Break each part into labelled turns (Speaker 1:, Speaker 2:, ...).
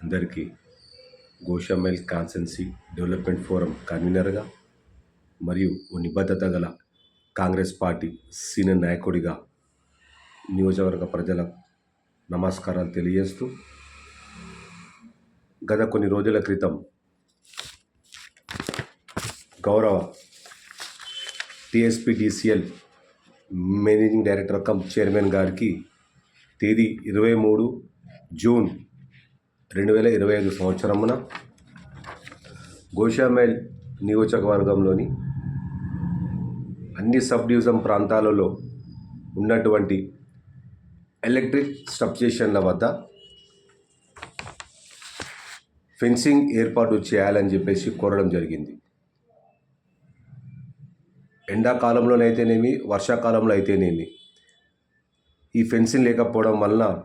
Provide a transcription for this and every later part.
Speaker 1: అందరికీ Goshamahal కాన్సెన్సీ development forum కన్వీనర్గా మరియు ఓ నిబద్ధత గల కాంగ్రెస్ పార్టీ సీనియర్ నాయకుడిగా నియోజకవర్గ ప్రజల నమస్కారాలు తెలియజేస్తూ గత కొన్ని రోజుల క్రితం గౌరవ TSPDCL managing director cum chairman గారికి తేదీ ఇరవై మూడు జూన్ రెండు వేల ఇరవై ఐదు సంవత్సరమున గోషామైల్ నియోజకవర్గంలోని అన్ని సబ్ డివిజన్ ప్రాంతాలలో ఉన్నటువంటి ఎలక్ట్రిక్ స్టేషన్ల వద్ద ఫెన్సింగ్ ఏర్పాటు చేయాలని చెప్పేసి కోరడం జరిగింది. ఎండాకాలంలోనైతేనేమి వర్షాకాలంలో అయితేనేమి ఈ ఫెన్సింగ్ లేకపోవడం వలన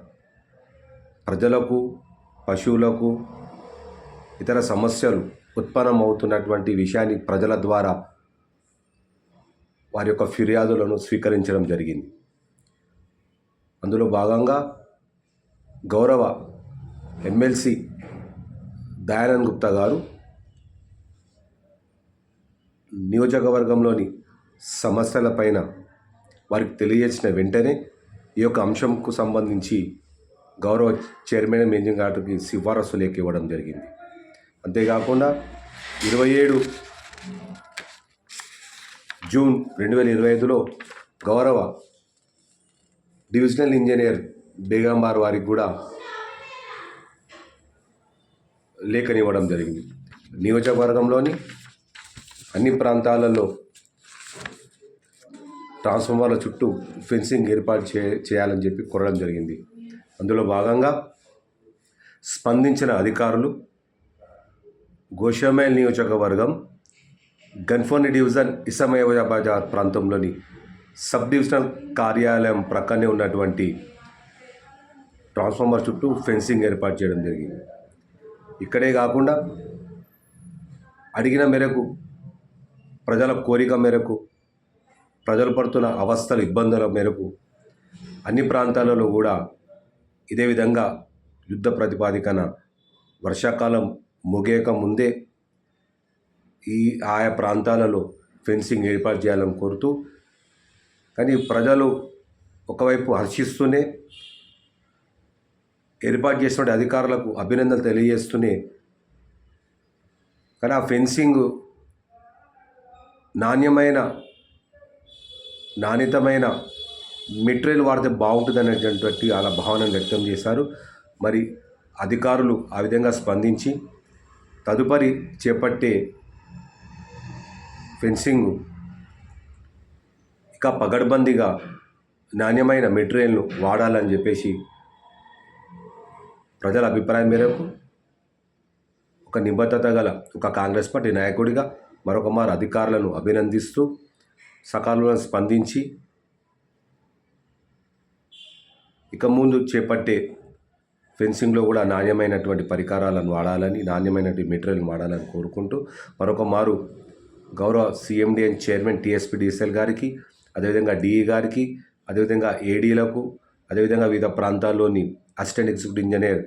Speaker 1: ప్రజలకు పశువులకు ఇతర సమస్యలు ఉత్పన్నమవుతున్నటువంటి విషయాన్ని ప్రజల ద్వారా వారి యొక్క ఫిర్యాదులను స్వీకరించడం జరిగింది. అందులో భాగంగా గౌరవ ఎమ్మెల్సీ దయానంద్ గుప్తా గారు నియోజకవర్గంలోని సమస్యలపైన వారికి తెలియజేసిన వెంటనే ఈ యొక్క అంశంకు సంబంధించి గౌరవ చైర్మన్ మేనేజింగ్ ఆర్డర్కి సిఫారసు లేఖ ఇవ్వడం జరిగింది. అంతేకాకుండా ఇరవై ఏడు జూన్ రెండు వేల ఇరవై ఐదులో గౌరవ డివిజనల్ ఇంజనీర్ బేగంబార్ వారికి కూడా లేఖనివ్వడం జరిగింది. నియోజకవర్గంలోని అన్ని ప్రాంతాలలో ట్రాన్స్ఫార్మర్ల చుట్టూ ఫెన్సింగ్ ఏర్పాటు చే చేయాలని చెప్పి కోరడం జరిగింది. అందులో భాగంగా స్పందించిన అధికారులు గోషామైల్ నియోజకవర్గం గన్ఫోని డివిజన్ ఇసమయ బజార్ ప్రాంతంలోని సబ్ డివిజనల్ కార్యాలయం ప్రక్కనే ఉన్నటువంటి ట్రాన్స్ఫార్మర్ చుట్టూ ఫెన్సింగ్ ఏర్పాటు చేయడం జరిగింది. ఇక్కడే కాకుండా అడిగిన మేరకు ప్రజల కోరిక మేరకు ప్రజలు పడుతున్న అవస్థలు ఇబ్బందుల మేరకు అన్ని ప్రాంతాలలో కూడా ఇదే విధంగా యుద్ధ ప్రతిపాదికన వర్షాకాలం ముగియక ముందే ఈ ఆయా ప్రాంతాలలో ఫెన్సింగ్ ఏర్పాటు చేయాలని కోరుతూ కానీ ప్రజలు ఒకవైపు హర్షిస్తూనే ఏర్పాటు చేసిన అధికారులకు అభినందనలు తెలియజేస్తూనే కానీ ఆ ఫెన్సింగ్ నాణ్యమైన నాణ్యతమైన మెటీరియల్ వాడితే బాగుంటుంది అనేటటువంటి అలా భావనను వ్యక్తం చేశారు. మరి అధికారులు ఆ విధంగా స్పందించి తదుపరి చేపట్టే ఫెన్సింగ్ ఇక పగడ్బందీగా నాణ్యమైన మెటీరియల్ను వాడాలని చెప్పేసి ప్రజల అభిప్రాయం మేరకు ఒక నిబద్ధత గల ఒక కాంగ్రెస్ పార్టీ నాయకుడిగా మరొక మారు అధికారులను అభినందిస్తూ సకాలంలో స్పందించి ఇక ముందు చేపట్టే ఫెన్సింగ్లో కూడా నాణ్యమైనటువంటి పరికరాలను వాడాలని నాణ్యమైనటువంటి మెటీరియల్ వాడాలని కోరుకుంటూ మరొక మారు గౌరవ సిఎండిఎన్ చైర్మన్ టీఎస్పీ డిఎస్ఎల్ గారికి అదేవిధంగా డిఈ గారికి అదేవిధంగా ఏడీలకు అదేవిధంగా వివిధ ప్రాంతాల్లోని assistant executive engineer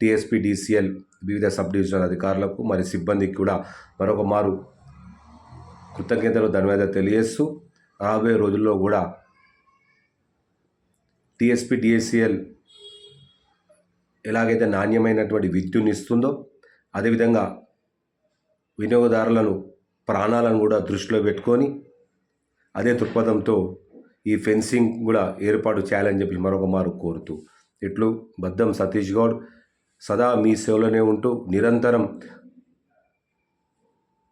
Speaker 1: TSP DCL వివిధ సబ్ డివిజనల్ అధికారులకు మరి సిబ్బందికి కూడా మరొక మారు కృతజ్ఞతలు ధన్యవాదాలు తెలియజేస్తూ రాబోయే రోజుల్లో కూడా టీఎస్పీ డిఎస్సిఎల్ ఎలాగైతే నాణ్యమైనటువంటి విద్యుత్ని ఇస్తుందో అదేవిధంగా వినియోగదారులను ప్రాణాలను కూడా దృష్టిలో పెట్టుకొని అదే దృక్పథంతో ఈ ఫెన్సింగ్ కూడా ఏర్పాటు చేయాలని చెప్పి మరొక మారు కోరుతూ ఇట్లు బద్దం సతీష్ గౌడ్ సదా మీ సేవలోనే ఉంటూ నిరంతరం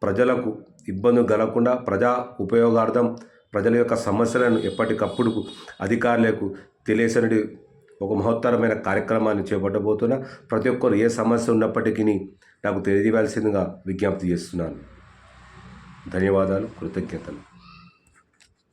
Speaker 1: ప్రజలకు ఇబ్బందులు కలగకుండా ప్రజా ఉపయోగార్థం ప్రజల యొక్క సమస్యలను ఎప్పటికప్పుడు అధికారులకు తెలియసనటి ఒక మహత్తరమైన కార్యక్రమాన్ని చేపట్టబోతున్నా ప్రతి ఒక్కరు ఏ సమస్య ఉన్నప్పటికీ నాకు తెలియవలసిందిగా విజ్ఞప్తి చేస్తున్నాను. ధన్యవాదాలు కృతజ్ఞతలు.